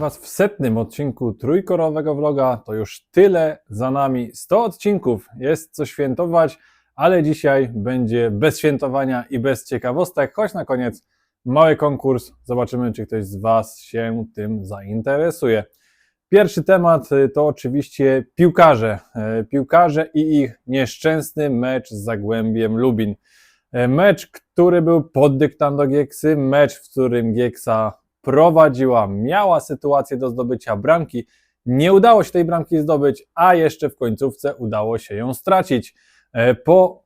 Was w setnym odcinku trójkorowego vloga. To już tyle za nami. 100 odcinków, jest co świętować, ale dzisiaj będzie bez świętowania i bez ciekawostek, choć na koniec mały konkurs. Zobaczymy, czy ktoś z Was się tym zainteresuje. Pierwszy temat y, to oczywiście piłkarze. E, Piłkarze i ich nieszczęsny mecz z Zagłębiem Lubin. E, Mecz, który był pod dyktando Gieksy, mecz, w którym Gieksa prowadziła, miała sytuację do zdobycia bramki. Nie udało się tej bramki zdobyć, a jeszcze w końcówce udało się ją stracić. E, Po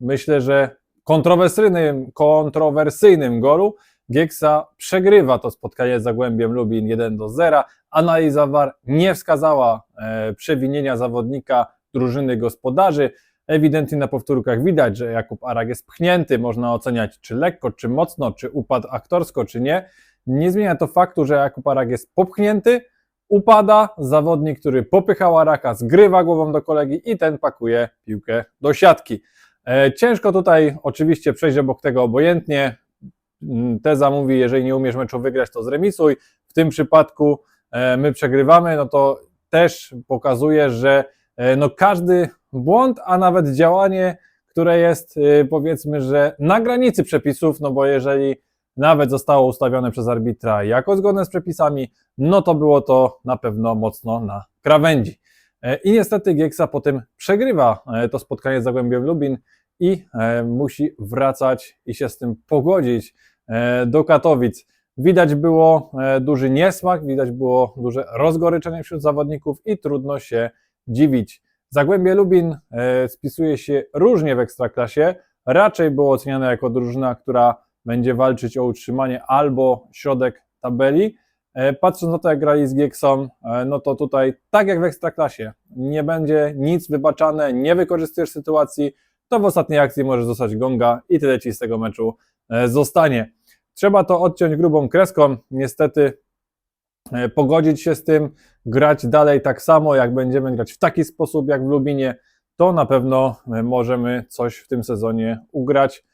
myślę, że kontrowersyjnym, kontrowersyjnym golu Gieksa przegrywa to spotkanie z Zagłębiem Lubin 1 do 0. Analiza VAR nie wskazała e, przewinienia zawodnika drużyny gospodarzy. Ewidentnie na powtórkach widać, że Jakub Arak jest pchnięty. Można oceniać, czy lekko, czy mocno, czy upadł aktorsko, czy nie. Nie zmienia to faktu, że Jakub Arak jest popchnięty, upada, zawodnik, który popychał Araka, zgrywa głową do kolegi i ten pakuje piłkę do siatki. E, Ciężko tutaj oczywiście przejść obok tego obojętnie. Mm, Teza mówi, jeżeli nie umiesz meczu wygrać, to zremisuj. W tym przypadku e, my przegrywamy, no to też pokazuje, że e, no każdy błąd, a nawet działanie, które jest e, powiedzmy, że na granicy przepisów, no bo jeżeli nawet zostało ustawione przez arbitra jako zgodne z przepisami, no to było to na pewno mocno na krawędzi. E, I niestety Gieksa potem przegrywa e, to spotkanie z Zagłębiem Lubin i e, musi wracać i się z tym pogodzić do Katowic. Widać było duży niesmak, widać było duże rozgoryczenie wśród zawodników i trudno się dziwić. Zagłębie Lubin spisuje się różnie w ekstraklasie. Raczej było oceniane jako drużyna, która będzie walczyć o utrzymanie albo środek tabeli. E, Patrząc na to, jak grali z Gieksą, e, no to tutaj, tak jak w ekstraklasie, nie będzie nic wybaczane, nie wykorzystujesz sytuacji, to w ostatniej akcji możesz dostać gonga i tyle ci z tego meczu e, zostanie. Trzeba to odciąć grubą kreską. Niestety pogodzić się z tym, grać dalej tak samo, jak będziemy grać w taki sposób jak w Lubinie, to na pewno możemy coś w tym sezonie ugrać,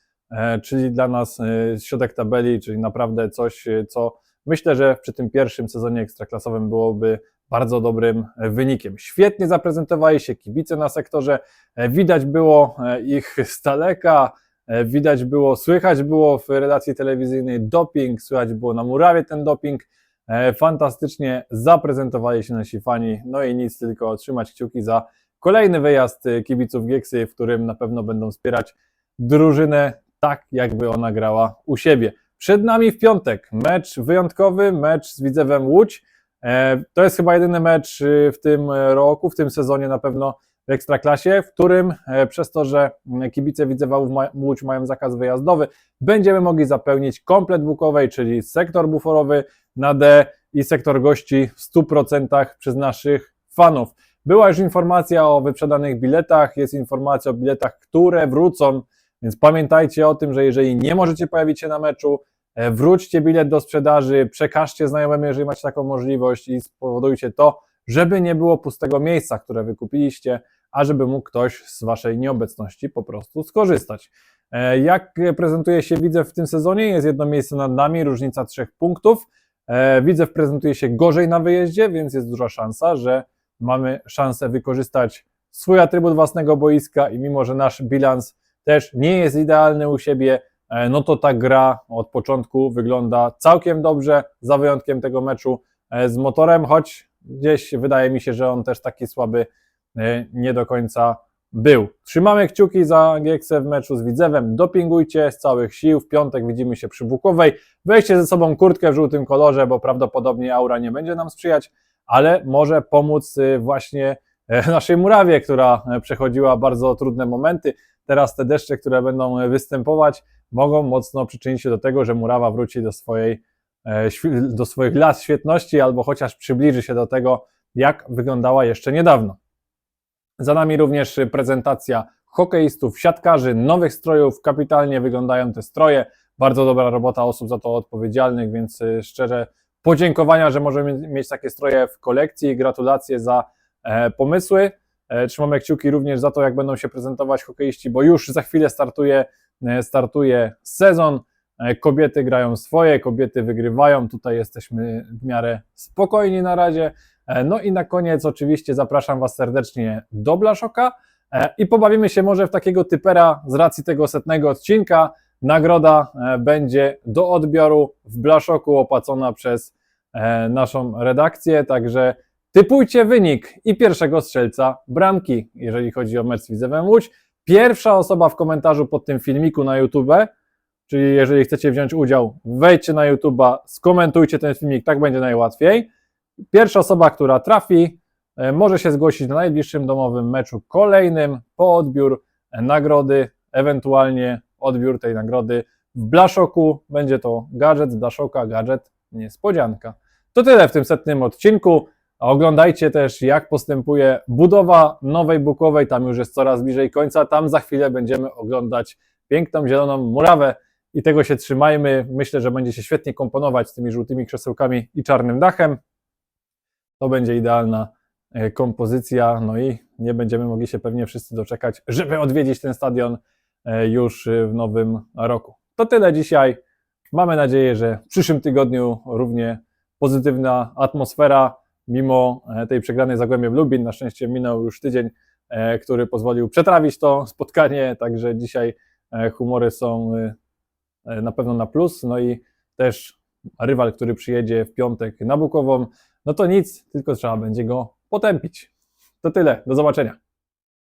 czyli dla nas e, środek tabeli, czyli naprawdę coś, e, co myślę, że przy tym pierwszym sezonie ekstraklasowym byłoby bardzo dobrym e, wynikiem. Świetnie zaprezentowali się kibice na sektorze, e, widać było e, ich z daleka, e, widać było, słychać było w relacji telewizyjnej doping, słychać było na murawie ten doping, E, Fantastycznie zaprezentowali się nasi fani, no i nic, tylko trzymać kciuki za kolejny wyjazd e, kibiców Gieksy, w którym na pewno będą wspierać drużynę tak, jakby ona grała u siebie. Przed nami w piątek mecz wyjątkowy, mecz z Widzewem Łódź. E, To jest chyba jedyny mecz y, w tym roku, w tym sezonie na pewno w Ekstraklasie, w którym e, przez to, że kibice Widzewa Łódź mają zakaz wyjazdowy, będziemy mogli zapełnić komplet bukowej, czyli sektor buforowy na D i sektor gości w 100% przez naszych fanów. Była już informacja o wyprzedanych biletach, jest informacja o biletach, które wrócą, więc pamiętajcie o tym, że jeżeli nie możecie pojawić się na meczu, e, wróćcie bilet do sprzedaży, przekażcie znajomym, jeżeli macie taką możliwość i spowodujcie to, żeby nie było pustego miejsca, które wykupiliście, a żeby mógł ktoś z Waszej nieobecności po prostu skorzystać. E, Jak prezentuje się Widzew w tym sezonie? Jest jedno miejsce nad nami, różnica trzech punktów. E, Widzew prezentuje się gorzej na wyjeździe, więc jest duża szansa, że mamy szansę wykorzystać swój atrybut własnego boiska i mimo, że nasz bilans też nie jest idealny u siebie, e, no to ta gra od początku wygląda całkiem dobrze, za wyjątkiem tego meczu e, z motorem, choć gdzieś wydaje mi się, że on też taki słaby e, nie do końca był. Trzymamy kciuki za Gieksę w meczu z Widzewem, dopingujcie z całych sił, w piątek widzimy się przy Bukowej, weźcie ze sobą kurtkę w żółtym kolorze, bo prawdopodobnie aura nie będzie nam sprzyjać, ale może pomóc y, właśnie naszej murawie, która przechodziła bardzo trudne momenty. Teraz te deszcze, które będą e, występować, mogą mocno przyczynić się do tego, że murawa wróci do swojej e, do swoich lat świetności, albo chociaż przybliży się do tego, jak wyglądała jeszcze niedawno. Za nami również prezentacja hokeistów, siatkarzy, nowych strojów. Kapitalnie wyglądają te stroje. Bardzo dobra robota osób za to odpowiedzialnych, więc y, szczerze podziękowania, że możemy mieć takie stroje w kolekcji. Gratulacje za e, pomysły. E, Trzymamy kciuki również za to, jak będą się prezentować hokeiści, bo już za chwilę startuje, e, startuje sezon. E, Kobiety grają swoje, kobiety wygrywają. Tutaj jesteśmy w miarę spokojni na razie. No i na koniec oczywiście zapraszam Was serdecznie do Blaszoka i pobawimy się może w takiego typera z racji tego setnego odcinka. Nagroda będzie do odbioru w Blaszoku opłacona przez naszą redakcję, także typujcie wynik i pierwszego strzelca bramki, jeżeli chodzi o mecz z Widzewem Łódź. Pierwsza osoba w komentarzu pod tym filmiku na YouTube, czyli jeżeli chcecie wziąć udział, wejdźcie na YouTube'a, skomentujcie ten filmik, tak będzie najłatwiej. Pierwsza osoba, która trafi, e, może się zgłosić na najbliższym domowym meczu kolejnym po odbiór nagrody, ewentualnie odbiór tej nagrody w Blaszoku. Będzie to gadżet z Blaszoka, gadżet niespodzianka. To tyle w tym setnym odcinku. A Oglądajcie też, jak postępuje budowa nowej Bukowej. Tam już jest coraz bliżej końca. Tam za chwilę będziemy oglądać piękną zieloną murawę i tego się trzymajmy. Myślę, że będzie się świetnie komponować z tymi żółtymi krzesełkami i czarnym dachem. To będzie idealna e, kompozycja. No i nie będziemy mogli się pewnie wszyscy doczekać, żeby odwiedzić ten stadion e, już e, w nowym roku. To tyle dzisiaj. Mamy nadzieję, że w przyszłym tygodniu równie pozytywna atmosfera, mimo e, tej przegranej Zagłębiem Lubin. Na szczęście minął już tydzień, e, który pozwolił przetrawić to spotkanie, także dzisiaj e, humory są na pewno na plus. No i też rywal, który przyjedzie w piątek na Bukową, no to nic, tylko trzeba będzie go potępić. To tyle, do zobaczenia.